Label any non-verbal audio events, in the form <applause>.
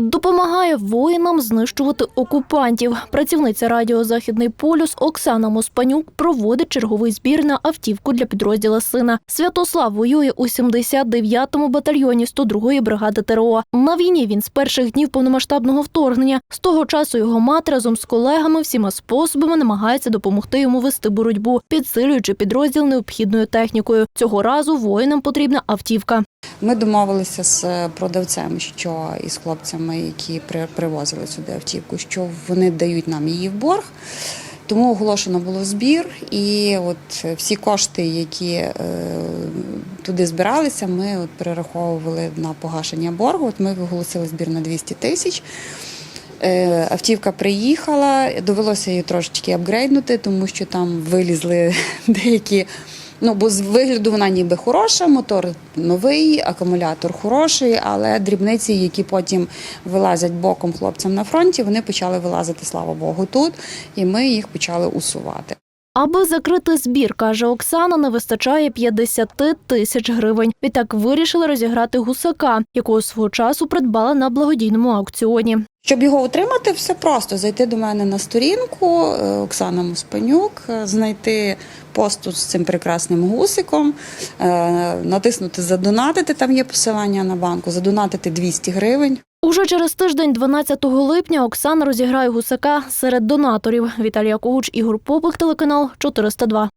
Допомагає воїнам знищувати окупантів. Працівниця радіо Західний полюс Оксана Моспанюк проводить черговий збір на автівку для підрозділу сина. Святослав воює у 79-му батальйоні 102-ї бригади ТРО. На війні він з перших днів повномасштабного вторгнення. З того часу його мати разом з колегами всіма способами намагається допомогти йому вести боротьбу, підсилюючи підрозділ необхідною технікою. Цього разу воїнам потрібна автівка. Ми домовилися з продавцем, що із хлопцями, які при- привозили сюди автівку, що вони дають нам її в борг. Тому оголошено було збір, і от всі кошти, які е, туди збиралися, ми от перераховували на погашення боргу. От ми оголосили збір на 200 тисяч. Е, Автівка приїхала, довелося її трошечки апгрейднути, тому що там вилізли <laughs> деякі. Ну, бо з вигляду вона ніби хороша, мотор новий, акумулятор хороший, але дрібниці, які потім вилазять боком хлопцям на фронті, вони почали вилазити, слава Богу, тут, і ми їх почали усувати. Аби закрити збір, каже Оксана, не вистачає 50 тисяч гривень. Відтак вирішили розіграти гусака, якого свого часу придбала на благодійному аукціоні. Щоб його отримати, все просто зайти до мене на сторінку е, Оксана Моспанюк, е, знайти пост з цим прекрасним гусиком, е, натиснути Задонатити. Там є посилання на банку, задонатити 200 гривень. Уже через тиждень, 12 липня, Оксана розіграє гусака серед донаторів. Віталія Когуч, Ігор Попик, телеканал 402.